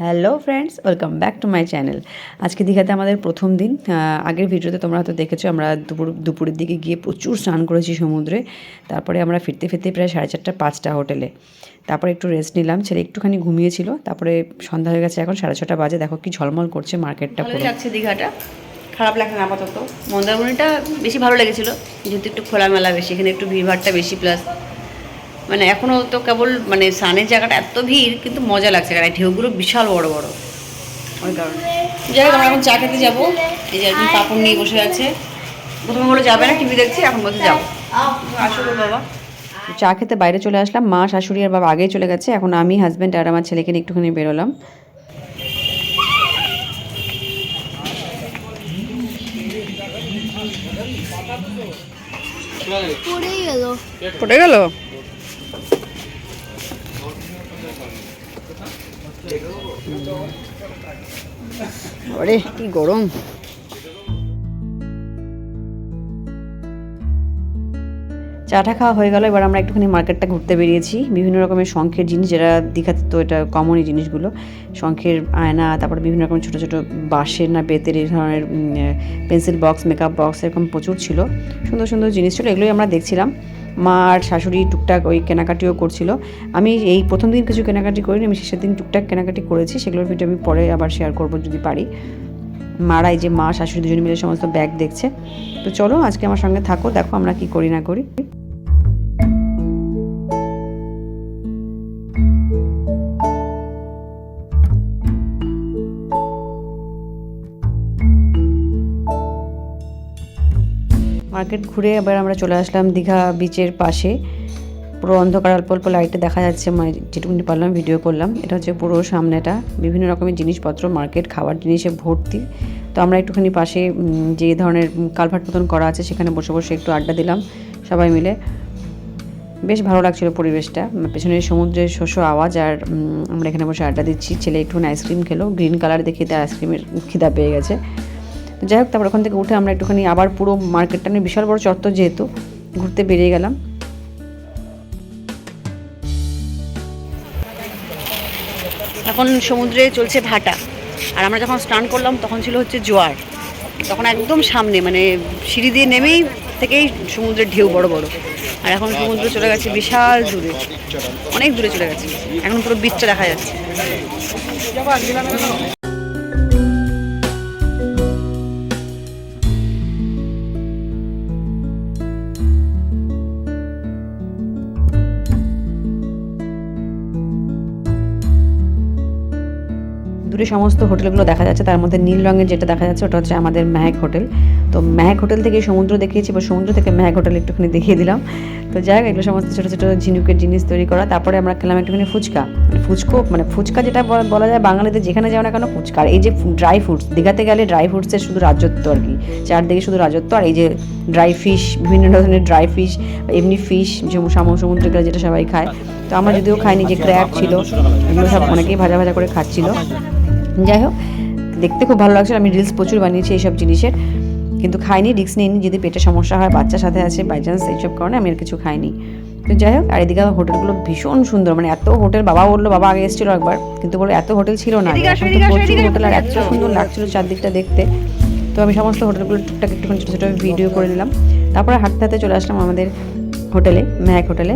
Hello friends welcome back to my channel আজকে দীঘাতে আমাদের প্রথম দিন। আগের ভিডিওতে তোমরা হয়তো দেখেছ আমরা দুপুর দুপুরের দিকে গিয়ে প্রচুর স্নান করেছি সমুদ্রে। তারপরে আমরা ফিরতে ফিরতে প্রায় সাড়ে চারটা পাঁচটা হোটেলে। তারপরে একটু রেস্ট নিলাম। ছেলে একটুখানি ঘুমিয়েছিল। তারপরে সন্ধ্যা হয়ে গেছে এখন সাড়ে ছটা বাজে। দেখো কি ঝলমল করছে মার্কেটটা পুরো। লাগছে দীঘাটা। খারাপ লাগে না আপাতত। মন্দারমণিটা বেশি ভালো লেগেছিল যেহেতু একটু খোলামেলা বেশি এখানে একটু ভিড়ভাড়টা বেশি প্লাস মানে এখনও তো কেবল মানে সানের জায়গাটা এত ভিড় কিন্তু মজা লাগছে কারণ ঢেউগুলো বিশাল বড় বড়। ওই কারণে। যাই হোক আমরা এখন চা খেতে যাব। এই যে একদিন পাপড় নিয়ে বসে আছে। প্রথমে বলে যাবে না? টিভি দেখছি এখন বলতে যাব। আসো গো বাবা। চা খেতে বাইরে চলে আসলাম। মা শাশুড়ি আর বাবা আগেই চলে গেছে। এখন আমি হাজব্যান্ড আর আমার ছেলেকে নিয়ে একটুখানি বেরোলাম। গেল। পড়ে গেল? ওরে কি গরম। চাটা খাওয়া হয়ে গেল, এবার আমরা একটুখানি মার্কেটটা ঘুরতে বেরিয়েছি। বিভিন্ন রকমের শঙ্খের জিনিস যেটা দীঘাতে তো এটা কমনই জিনিসগুলো। শঙ্খের আয়না, তারপরে বিভিন্ন রকমের ছোটো ছোটো বাঁশের না বেতের এই ধরনের পেন্সিল বক্স মেকআপ বক্স এরকম প্রচুর ছিল। সুন্দর সুন্দর জিনিস ছিল, এগুলোই আমরা দেখছিলাম। মা আর শাশুড়ি টুকটাক ওই কেনাকাটিও করছিল। আমি এই প্রথম দিন কিছু কেনাকাটি করিনি, আমি শেষের দিন টুকটাক কেনাকাটি করেছি, সেগুলোর ভিডিও আমি পরে আবার শেয়ার করব যদি পারি। মারাই যে মা, শাশুড়ি দুজন মিলে সমস্ত ব্যাগ দেখছে। তো চলো আজকে আমার সঙ্গে থাকো, দেখো আমরা কি করি না করি। মার্কেট ঘুরে এবার আমরা চলে আসলাম দীঘা বিচের পাশে। পুরো অন্ধকার, অল্প অল্প লাইটে দেখা যাচ্ছে মানে যেটুকুনি পারলাম ভিডিও করলাম। এটা হচ্ছে পুরো সামনেটা। বিভিন্ন রকমের জিনিসপত্র মার্কেট খাবার জিনিসে ভর্তি। তো আমরা একটুখানি পাশে যে ধরনের কালভার্ট মতন করা আছে, সেখানে বসে বসে একটু আড্ডা দিলাম সবাই মিলে। বেশ ভালো লাগছিল পরিবেশটা। পেছনে সমুদ্রের শস্য আওয়াজ আর আমরা এখানে বসে আড্ডা দিচ্ছি। ছেলে একটুখানি আইসক্রিম খেলো। গ্রিন কালার দেখে তার আইসক্রিমের খিদা পেয়ে গেছে। তো যাই হোক, তারপর ওখান থেকে উঠে আমরা একটুখানি আবার পুরো মার্কেটটা নিয়ে বিশাল বড় চত্বর যেহেতু, ঘুরতে বেরিয়ে গেলাম। এখন সমুদ্রে চলছে ভাটা। আর আমরা যখন স্নান করলাম, তখন ছিল হচ্ছে জোয়ার। তখন একদম সামনে মানে সিঁড়ি দিয়ে নেমেই থেকেই সমুদ্রের ঢেউ বড় বড়। আর এখন সমুদ্র চলে গেছে বিশাল দূরে। অনেক দূরে চলে গেছে। এখন পুরো বিচটা দেখা যাচ্ছে। দূরে সমস্ত হোটেলগুলো দেখা যাচ্ছে। তার মধ্যে নীল রঙের যেটা দেখা যাচ্ছে, ওটা হচ্ছে আমাদের ম্যাক হোটেল। তো ম্যাক হোটেল থেকে সমুদ্র দেখিয়েছি, বা সমুদ্র থেকে ম্যাক হোটেল একটুখানি দেখিয়ে দিলাম। তো যাই হোক এগুলো সমস্ত ছোটো ছোটো ঝিনুকের জিনিস তৈরি করা। তারপরে আমরা খেলাম একটুখানি ফুচকা। মানে ফুচকো মানে ফুচকা যেটা বলা- যায় বাঙালিদের যেখানে যাও না কেন ফুচকা। এই যে ড্রাই ফ্রুটস, দীঘাতে গেলে ড্রাই ফ্রুটসের শুধু রাজত্ব আর কি। চারদিকে শুধু রাজত্ব, আর এই যে ড্রাই ফিশ, বিভিন্ন ধরনের ড্রাই ফিশ এমনি ফিশ, যে সামু, সমুদ্রে গেলে যেটা সবাই খায়। তো আমরা যদিও খাইনি, যে ক্র্যাব ছিল, এগুলো সব অনেকেই ভাজা ভাজা করে খাচ্ছিল। যাই হোক দেখতে খুব ভালো লাগছিল। আমি রিলস প্রচুর বানিয়েছি এইসব জিনিসের। কিন্তু খাইনি রিক্স নিইনি। যদি পেটে সমস্যা হয় বাচ্চার সাথে আছে বাই চান্স এইসব কারণে আমি আর কিছু খাইনি। তো যাই হোক আর এদিকে হোটেলগুলো ভীষণ সুন্দর। মানে এত হোটেল বাবা বলল বাবা আগে এসেছিল একবার। কিন্তু বলে এত হোটেল ছিল না। প্রচুর হোটেল আর এত সুন্দর লাগছিল চারদিকটা দেখতে। তো আমি সমস্ত হোটেলগুলো টুকটাক একটুখানি ছোটো ছোটো ভিডিও করে নিলাম। তারপরে হাঁটতে হাঁটতে চলে আসলাম আমাদের হোটেলে ম্যাক হোটেলে।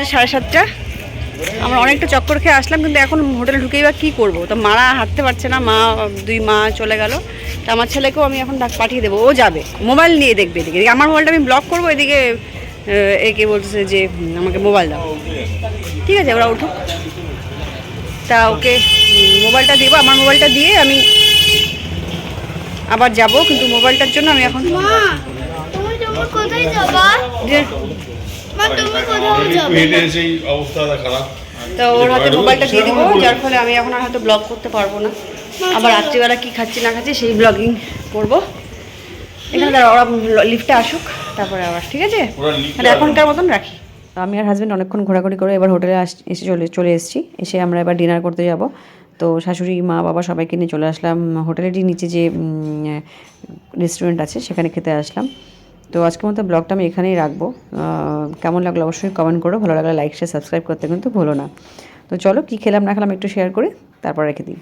বাজে সাড়ে সাতটা। আমরা অনেকটা চক্কর খেয়ে আসলাম কিন্তু এখন হোটেলে ঢুকেই বা কী করব? তো মারা হাঁটতে পারছে না মা দুই মা চলে গেল। তো আমার ছেলেকেও আমি এখন ডাক পাঠিয়ে দেবো ও যাবে। মোবাইল নিয়ে দেখবে এদিকে। আমার মোবাইলটা আমি ব্লক করব এদিকে একে বলছে যে আমাকে মোবাইল দাও। ঠিক আছে ওরা উঠুক। তা ওকে মোবাইলটা দেবো আমার মোবাইলটা দিয়ে আমি আবার যাব কিন্তু মোবাইলটার জন্য আমি এখন কোথায় যাবা? তো ওর হাতে মোবাইলটা দিয়ে দিব যার ফলে আমি এখন আর হয়তো ব্লগ করতে পারব না। আবার রাত্রিবেলা কি খাচ্ছি না খাচ্ছি সেই ব্লগিং করব। এখানে ওরা লিফটে আসুক তারপরে আবার ঠিক আছে? তাহলে এখনকার মতন রাখি। আমি আর হাজব্যান্ড অনেকক্ষণ ঘোরাঘুরি করে এবার হোটেলে আস এসে চলে চলে এসেছি। এসে আমরা এবার ডিনার করতে যাব। তো শাশুড়ি মা বাবা সবাইকে নিয়ে চলে আসলাম। হোটেলেরই নিচে যে রেস্টুরেন্ট আছে সেখানে খেতে আসলাম। তো আজকের মতো ব্লগটা আমি এখানেই রাখব। কেমন লাগল অবশ্যই কমেন্ট করো, ভালো লাগলে লাইক শেয়ার সাবস্ক্রাইব করতে কিন্তু ভুলো না। তো চলো কী খেলাম না খেলাম একটু শেয়ার করে, তারপর রেখে দিই।